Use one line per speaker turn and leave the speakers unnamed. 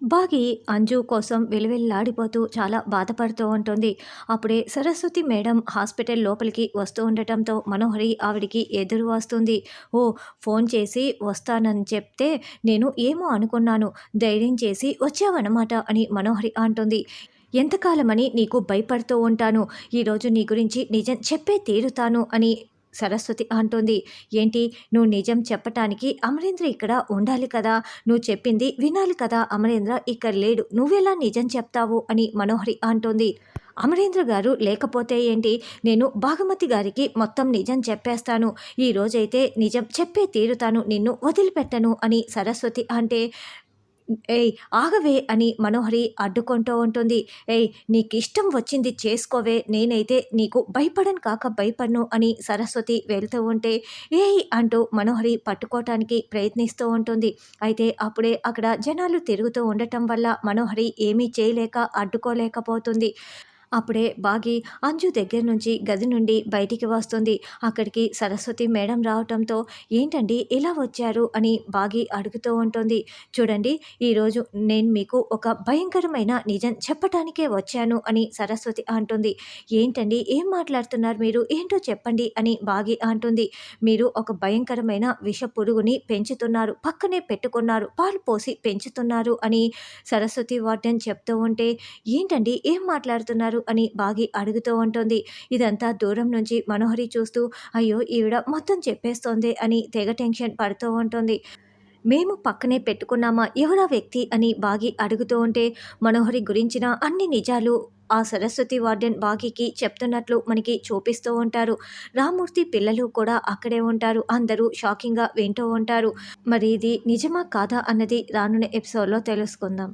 బాగి అంజు కోసం వెలువెల్లాడిపోతూ చాలా బాధపడుతూ ఉంటుంది. అప్పుడే సరస్వతి మేడం హాస్పిటల్ లోపలికి వస్తూ ఉండటంతో మనోహరి ఆవిడికి ఎదురు వస్తుంది. ఓ ఫోన్ చేసి వస్తానని చెప్తే నేను ఏమో అనుకున్నాను. ధైర్యం చేసి వచ్చావన్నమాట అని మనోహరి అంటుంది. ఎంతకాలమని నీకు భయపడుతూ ఉంటాను. ఈరోజు నీ గురించి నిజం చెప్పే తీరుతాను అని సరస్వతి అంటుంది. ఏంటి? నువ్వు నిజం చెప్పటానికి అమరేంద్ర ఇక్కడ ఉండాలి కదా? నువ్వు చెప్పింది వినాలి కదా? అమరేంద్ర ఇక్కడ లేడు. నువ్వెలా నిజం చెప్తావు? అని మనోహరి అంటుంది. అమరేంద్ర గారు లేకపోతే ఏంటి? నేను భాగమతి గారికి మొత్తం నిజం చెప్పేస్తాను. ఈ రోజైతే నిజం చెప్పే తీరుతాను. నిన్ను వదిలిపెట్టను అని సరస్వతి అంటే ఏయ్ ఆగవే అని మనోహరి అడ్డుకుంటూ ఉంటుంది. ఏయ్ నీకు ఇష్టం వచ్చింది చేసుకోవే నేనైతే నీకు భయపడను కాక భయపడను అని సరస్వతి వెళ్తూ ఉంటే ఏయ్ అంటూ మనోహరి పట్టుకోవటానికి ప్రయత్నిస్తూ ఉంటుంది. అయితే అప్పుడే అక్కడ జనాలు తిరుగుతూ ఉండటం వల్ల మనోహరి ఏమీ చేయలేక అడ్డుకోలేకపోతుంది. అప్పుడే బాగి అంజు దగ్గర నుంచి గది నుండి బయటికి వస్తుంది. అక్కడికి సరస్వతి మేడం రావటంతో ఏంటండి ఇలా వచ్చారు? అని బాగి అడుగుతూ ఉంటుంది. చూడండి ఈరోజు నేను మీకు ఒక భయంకరమైన నిజం చెప్పటానికే వచ్చాను అని సరస్వతి అంటుంది. ఏంటండి? ఏం మాట్లాడుతున్నారు మీరు? ఏంటో చెప్పండి అని బాగి అంటుంది. మీరు ఒక భయంకరమైన విష పురుగుని పెంచుతున్నారు. పక్కనే పెట్టుకున్నారు. పాలు పోసి పెంచుతున్నారు అని సరస్వతి వార్డెన్ చెప్తూ ఉంటే ఏంటండి? ఏం మాట్లాడుతున్నారు? అని బాగి అడుగుతూ ఉంటుంది. ఇదంతా దూరం నుంచి మనోహరి చూస్తూ అయ్యో ఈవిడ మొత్తం చెప్పేస్తోంది అని తెగ టెన్షన్ పడుతూ ఉంటుంది. మేము పక్కనే పెట్టుకున్నామా ఎవరా వ్యక్తి? అని బాగి అడుగుతూ ఉంటే మనోహరి గురించిన అన్ని నిజాలు ఆ సరస్వతి వార్డెన్ బాగికి చెప్తున్నట్లు మనకి చూపిస్తూ ఉంటారు. రామూర్తి పిల్లలు కూడా అక్కడే ఉంటారు. అందరూ షాకింగ్గా వింటూ ఉంటారు. మరి ఇది నిజమా కాదా అన్నది రానున్న ఎపిసోడ్లో తెలుసుకుందాం.